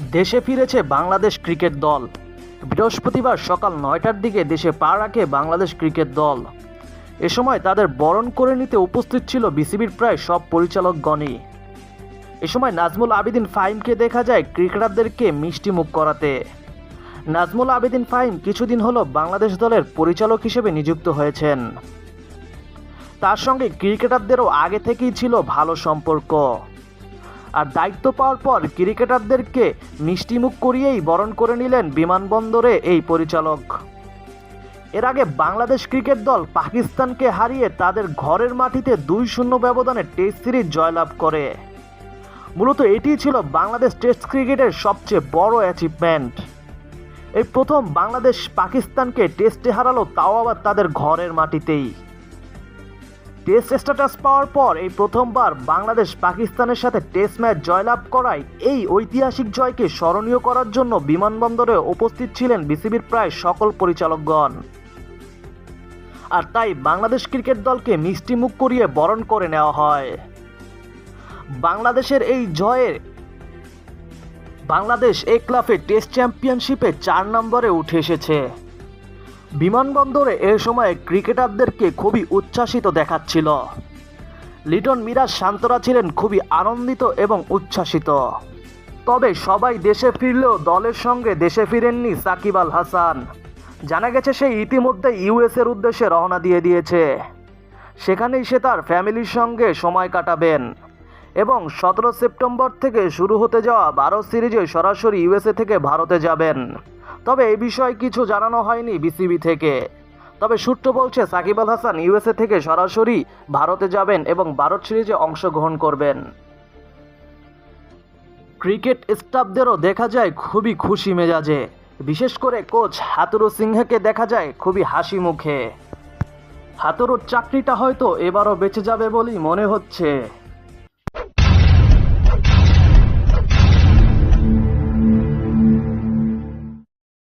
দেশে ফিরেছে বাংলাদেশ ক্রিকেট দল। বৃহস্পতিবার সকাল নয়টার দিকে দেশে পা রাখে বাংলাদেশ ক্রিকেট দল। এ সময় তাদের বরণ করে নিতে উপস্থিত ছিল বিসিবির প্রায় সব পরিচালকগণই এ সময় নাজমুল আবেদিন ফাহিমকে দেখা যায় ক্রিকেটারদেরকে মিষ্টি মুখ করাতে। নাজমুল আবেদিন ফাহিম কিছুদিন হলো বাংলাদেশ দলের পরিচালক হিসেবে নিযুক্ত হয়েছেন। তার সঙ্গে ক্রিকেটারদেরও আগে থেকেই ছিল ভালো সম্পর্ক। আর দায়িত্ব পাওয়ার পর ক্রিকেটারদেরকে মিষ্টিমুখ করিয়েই বরণ করে নিলেন বিমানবন্দরে এই পরিচালক। এর আগে বাংলাদেশ ক্রিকেট দল পাকিস্তানকে হারিয়ে তাদের ঘরের মাটিতে দুই শূন্য ব্যবধানে টেস্ট সিরিজ জয়লাভ করে। মূলত এটিই ছিল বাংলাদেশ টেস্ট ক্রিকেটের সবচেয়ে বড় অ্যাচিভমেন্ট এই প্রথম বাংলাদেশ পাকিস্তানকে টেস্টে হারালো তাও আবার তাদের ঘরের মাটিতেই। টেস্ট স্ট্যাটাস পাওয়ার পর এই প্রথমবার বাংলাদেশ পাকিস্তানের সাথে টেস্ট ম্যাচ জয়লাভ করায় এই ঐতিহাসিক জয়কে স্মরণীয় করার জন্য বিমানবন্দরে উপস্থিত ছিলেন বিসিবির প্রায় সকল পরিচালকগণ। আর তাই বাংলাদেশ ক্রিকেট দলকে মিষ্টি মুখ করিয়ে বরণ করে নেওয়া হয়। বাংলাদেশের এই জয়ের বাংলাদেশ একলাফে টেস্ট চ্যাম্পিয়নশিপে চার নম্বরে উঠে এসেছে। বিমানবন্দরে এ সময় ক্রিকেটারদেরকে খুবই উচ্ছ্বাসিত দেখাচ্ছিল। লিটন মিরাজ শান্তরা ছিলেন খুবই আনন্দিত এবং উচ্ছ্বাসিত। তবে সবাই দেশে ফিরলেও দলের সঙ্গে দেশে ফিরেননি সাকিব আল হাসান। জানা গেছে সে ইতিমধ্যে ইউএসের উদ্দেশ্যে রওনা দিয়ে দিয়েছে। সেখানেই সে তার ফ্যামিলির সঙ্গে সময় কাটাবেন এবং সতেরো সেপ্টেম্বর থেকে শুরু হতে যাওয়া বারো সিরিজে সরাসরি ইউএসএ থেকে ভারতে যাবেন। তবে এই বিষয়ে কিছু জানানো হয়নি বিসিবি থেকে। তবে সূত্র বলছে, সাকিব আল হাসান ইউএসএ থেকে সরাসরি ভারতে যাবেন এবং ভারত সিরিজে অংশগ্রহণ করবেন। ক্রিকেট স্টাফদেরও দেখা যায় খুবই খুশি মেজাজে। বিশেষ করে কোচ হাতুরু সিংহকে দেখা যায় খুবই হাসি মুখে। হাতুরুর চাকরিটা হয়তো এবারও বেঁচে যাবে বলেই মনে হচ্ছে।